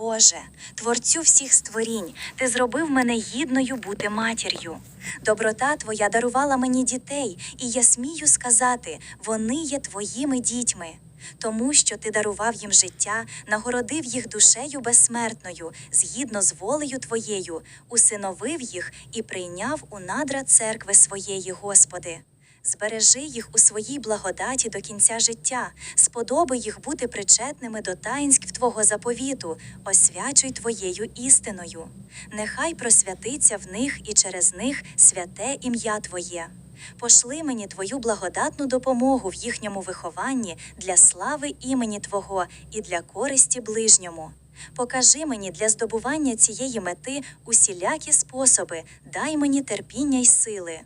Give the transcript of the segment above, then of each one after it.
Боже, творцю всіх створінь, ти зробив мене гідною бути матір'ю. Доброта твоя дарувала мені дітей, і я смію сказати, вони є твоїми дітьми. Тому що ти дарував їм життя, нагородив їх душею безсмертною, згідно з волею твоєю, усиновив їх і прийняв у надра церкви своєї, Господи. Збережи їх у своїй благодаті до кінця життя, сподоби їх бути причетними до таїнств Твого заповіту, освячуй Твоєю істиною. Нехай просвятиться в них і через них святе ім'я Твоє. Пошли мені Твою благодатну допомогу в їхньому вихованні для слави імені Твого і для користі ближньому. Покажи мені для здобування цієї мети усілякі способи, дай мені терпіння й сили.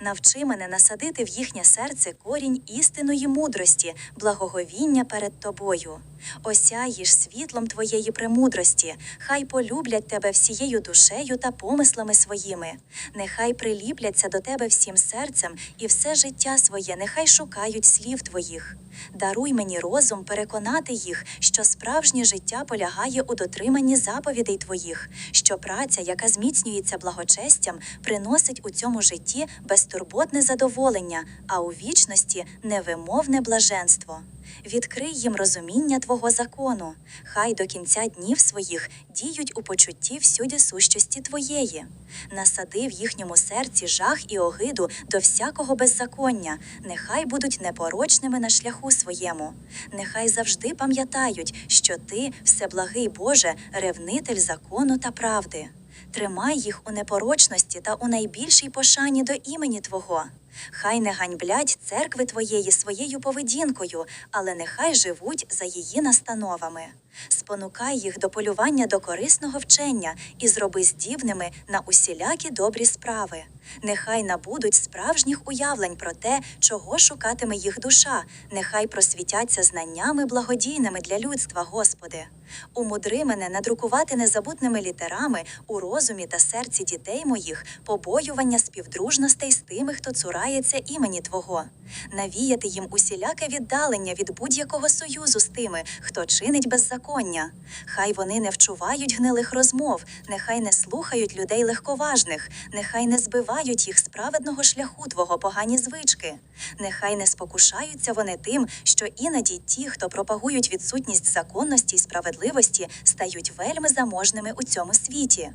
Навчи мене насадити в їхнє серце корінь істинної мудрості, благоговіння перед тобою. Осяїш світлом твоєї премудрості, хай полюблять тебе всією душею та помислами своїми. Нехай приліпляться до тебе всім серцем і все життя своє, нехай шукають слів твоїх. Даруй мені розум переконати їх, що справжнє життя полягає у дотриманні заповідей твоїх, що праця, яка зміцнюється благочестям, приносить у цьому житті безтурботне задоволення, а у вічності невимовне блаженство. Відкрий їм розуміння Твого закону, хай до кінця днів своїх діють у почутті всюди сущості Твоєї. Насади в їхньому серці жах і огиду до всякого беззаконня, нехай будуть непорочними на шляху своєму. Нехай завжди пам'ятають, що Ти, всеблагий Боже, ревнитель закону та правди. Тримай їх у непорочності та у найбільшій пошані до імені Твого. Хай не ганьблять церкви Твоєї своєю поведінкою, але нехай живуть за її настановами. Спонукай їх до полювання до корисного вчення і зроби здібними на усілякі добрі справи. Нехай набудуть справжніх уявлень про те, чого шукатиме їх душа, нехай просвітяться знаннями благодійними для людства, Господи. Умудри мене надрукувати незабутними літерами у розумі та серці дітей моїх побоювання співдружностей з тими, хто цурається імені Твого, навіяти їм усіляке віддалення від будь-якого союзу з тими, хто чинить беззаконня. Хай вони не вчувають гнилих розмов, нехай не слухають людей легковажних, нехай не збивають їх з праведного шляху Твого погані звички. Нехай не спокушаються вони тим, що іноді ті, хто пропагують відсутність законності й справедливості, стають вельми заможними у цьому світі.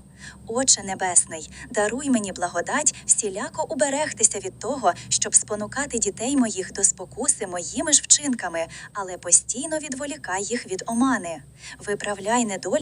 Отче Небесний, даруй мені благодать всіляко уберегтися від того, щоб спонукати дітей моїх до спокуси моїми ж вчинками, але постійно відволікай їх від омани. Виправляй недолі.